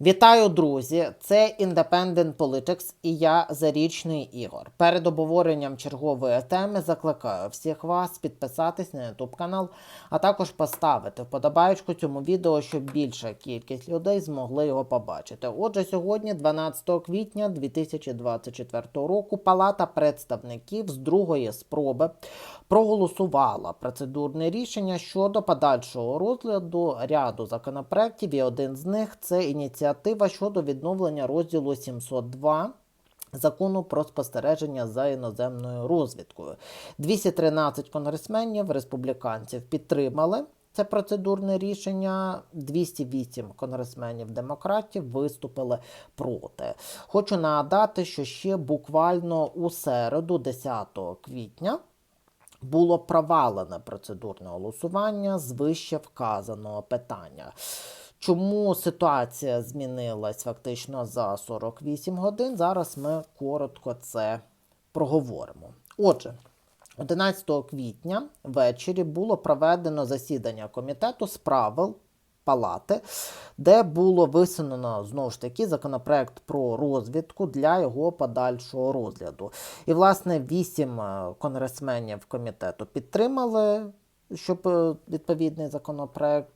Вітаю, друзі! Це Independent Politics і я Зарічний Ігор. Перед обговоренням чергової теми закликаю всіх вас підписатись на YouTube канал, а також поставити вподобаєчку цьому відео, щоб більша кількість людей змогли його побачити. Отже, сьогодні, 12 квітня 2024 року, Палата представників з другої спроби проголосувала процедурне рішення щодо подальшого розгляду ряду законопроєктів, і один з них це ініціатива щодо відновлення розділу 702 Закону про спостереження за іноземною розвідкою. 213 конгресменів, республіканців підтримали це процедурне рішення. 208 конгресменів демократів виступили проти. Хочу нагадати, що ще буквально у середу, 10 квітня, було провалене процедурне голосування з вище вказаного питання. Чому ситуація змінилась фактично за 48 годин? Зараз ми коротко це проговоримо. Отже, 11 квітня ввечері було проведено засідання комітету з правил палати, де було висунено знову ж таки законопроект про розвідку для його подальшого розгляду. І, власне, вісім е, конгресменів комітету підтримали, щоб е, відповідний законопроект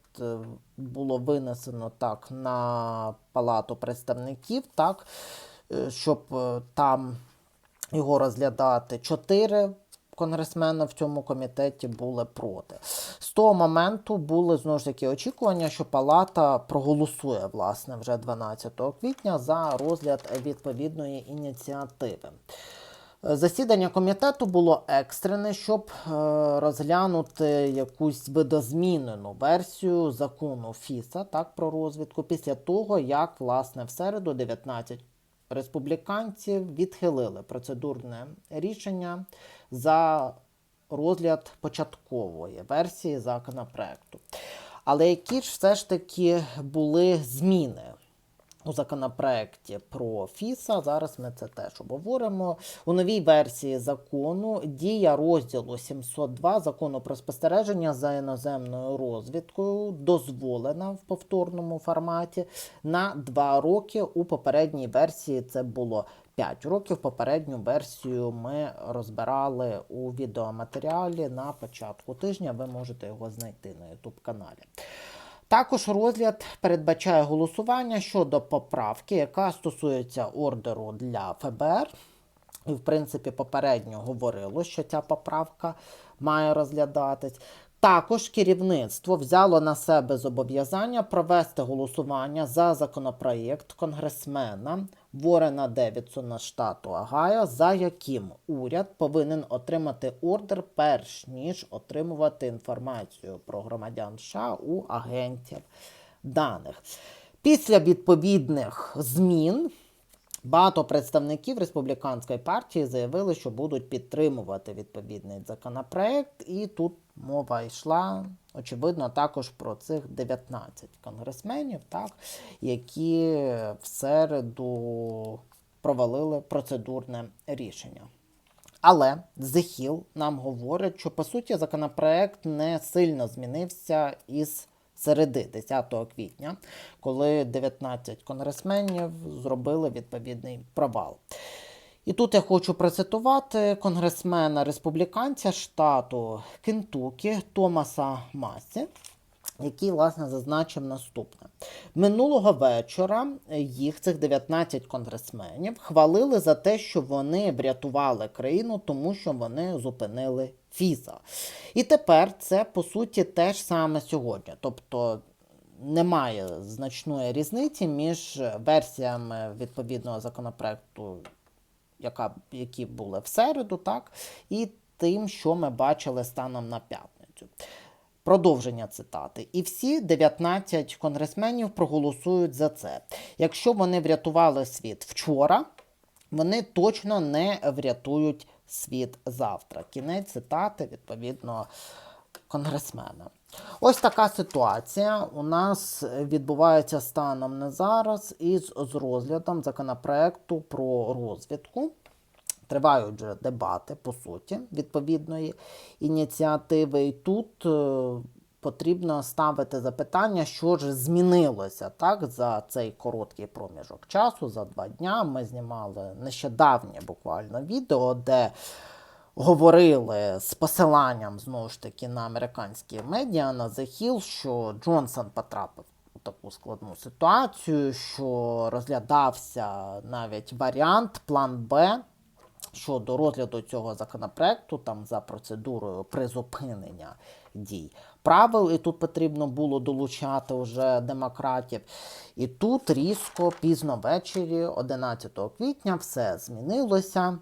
було винесено так на палату представників, так, е, щоб е, там його розглядати. Чотири конгресмени в цьому комітеті були проти. З того моменту були знову ж таки очікування, що палата проголосує власне вже 12 квітня за розгляд відповідної ініціативи. Засідання комітету було екстрене, щоб е, розглянути якусь видозмінену версію закону ФІСа так, про розвідку після того, як власне в середу 19 республіканців відхилили процедурне рішення за розгляд початкової версії законопроекту. Але які ж все ж таки були зміни у законопроекті про ФІСа? Зараз ми це теж обговоримо. У новій версії закону дія розділу 702 закону про спостереження за іноземною розвідкою дозволена в повторному форматі на 2 роки. У попередній версії це було 5 років. Попередню версію ми розбирали у відеоматеріалі на початку тижня. Ви можете його знайти на YouTube каналі. Також розгляд передбачає голосування щодо поправки, яка стосується ордеру для ФБР. І, в принципі, попередньо говорило, що ця поправка має розглядатись. Також керівництво взяло на себе зобов'язання провести голосування за законопроєкт конгресмена Ворена Девідсона штату Агайо, за яким уряд повинен отримати ордер, перш ніж отримувати інформацію про громадян США у агентів даних. Після відповідних змін Багато представників республіканської партії заявили, що будуть підтримувати відповідний законопроект, і тут мова йшла, очевидно, також про цих 19 конгресменів, так, які в середу провалили процедурне рішення. Але Hill нам говорить, що по суті законопроект не сильно змінився із середи 10 квітня, коли 19 конгресменів зробили відповідний провал. І тут я хочу процитувати конгресмена республіканця штату Кентукі Томаса Масі, який, власне, зазначив наступне. Минулого вечора їх, цих 19 конгресменів, хвалили за те, що вони врятували країну, тому що вони зупинили Фіза. І тепер це, по суті, те ж саме сьогодні. Тобто немає значної різниці між версіями відповідного законопроекту, яка, які були в середу, так, і тим, що ми бачили станом на п'ятницю. Продовження цитати. І всі 19 конгресменів проголосують за це. Якщо вони врятували світ вчора, вони точно не врятують світ завтра. Кінець цитати, відповідно, конгресмена. Ось така ситуація у нас відбувається станом на зараз із з розглядом законопроекту про розвідку. Тривають вже дебати, по суті, відповідної ініціативи. І тут е, потрібно ставити запитання, що ж змінилося так за цей короткий проміжок часу, за два дня. Ми знімали нещодавнє буквально відео, де говорили з посиланням знову ж таки на американські медіа на Hill, що Джонсон потрапив у таку складну ситуацію, що розглядався навіть варіант, план Б щодо розгляду цього законопроекту там за процедурою призупинення дій правил, і тут потрібно було долучати вже демократів. І тут різко, пізно ввечері, 11 квітня, все змінилося.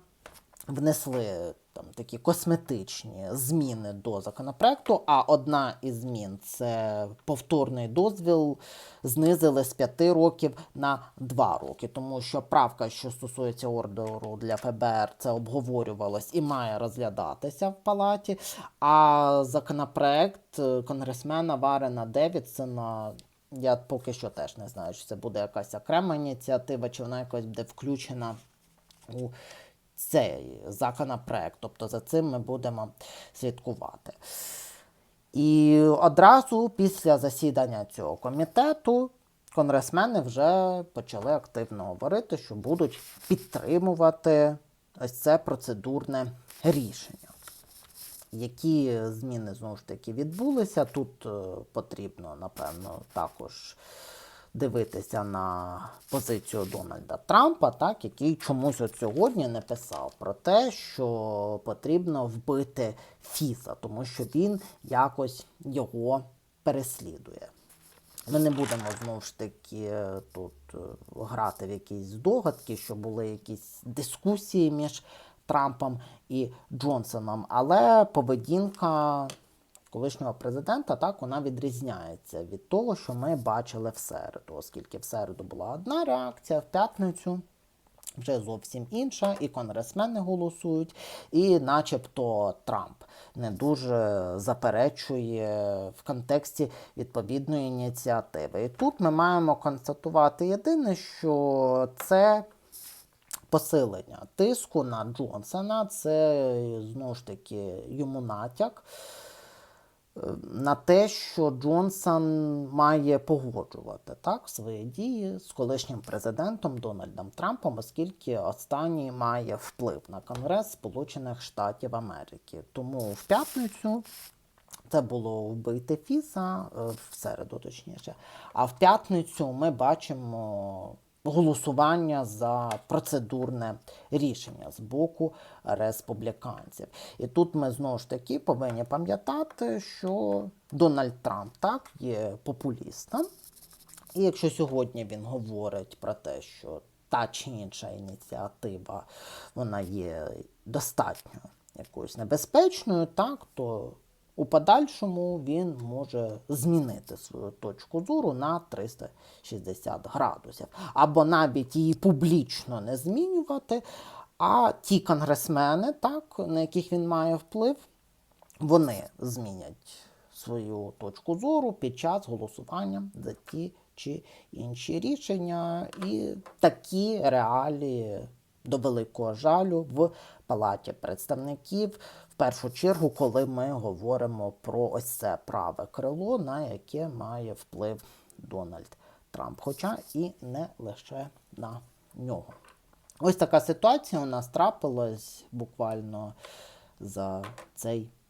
Внесли там такі косметичні зміни до законопроекту. А одна із змін це повторний дозвіл знизили з 5 років на 2 роки, тому що правка, що стосується ордеру для ФБР, це обговорювалось і має розглядатися в палаті. А законопроект е, конгресмена Варена Девідсона. Я поки що теж не знаю, чи це буде якась окрема ініціатива, чи вона якось буде включена у цей законопроект. Тобто за цим ми будемо слідкувати. І одразу після засідання цього комітету конгресмени вже почали активно говорити, що будуть підтримувати ось це процедурне рішення. Які зміни знову ж таки відбулися? Тут е, потрібно, напевно, також дивитися на позицію Дональда Трампа, так, який чомусь от сьогодні не писав про те, що потрібно вбити Фіса, тому що він якось його переслідує. Ми не будемо знову ж таки е, тут е, грати в якісь здогадки, що були якісь дискусії між Трампом і Джонсоном, але поведінка колишнього президента так вона відрізняється від того, що ми бачили в середу, оскільки в середу була одна реакція, в п'ятницю. Вже зовсім інша, і конгресмени голосують, і начебто Трамп не дуже заперечує в контексті відповідної ініціативи. І тут ми маємо констатувати єдине, що це посилення тиску на Джонсона, це знову ж таки йому натяк на те, що Джонсон має погоджувати так свої дії з колишнім президентом Дональдом Трампом, оскільки останній має вплив на Конгрес Сполучених Штатів Америки. Тому в п'ятницю. Це було вбити Фіса е, в середу, точніше. А в п'ятницю ми бачимо голосування за процедурне рішення з боку республіканців. І тут ми знову ж таки повинні пам'ятати, що Дональд Трамп так є популістом. І якщо сьогодні він говорить про те, що та чи інша ініціатива вона є достатньо якоюсь небезпечною, так, то у подальшому він може змінити свою точку зору на 360 градусів. Або навіть її публічно не змінювати, а ті конгресмени, так, на яких він має вплив, вони змінять свою точку зору під час голосування за ті чи інші рішення. І такі реалії до великого жалю в палаті представників. Першу чергу, коли ми говоримо про ось це праве крило, на яке має вплив Дональд Трамп, хоча і не лише на нього. Ось така ситуація у нас трапилась буквально за цей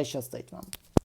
Хай щастить вам!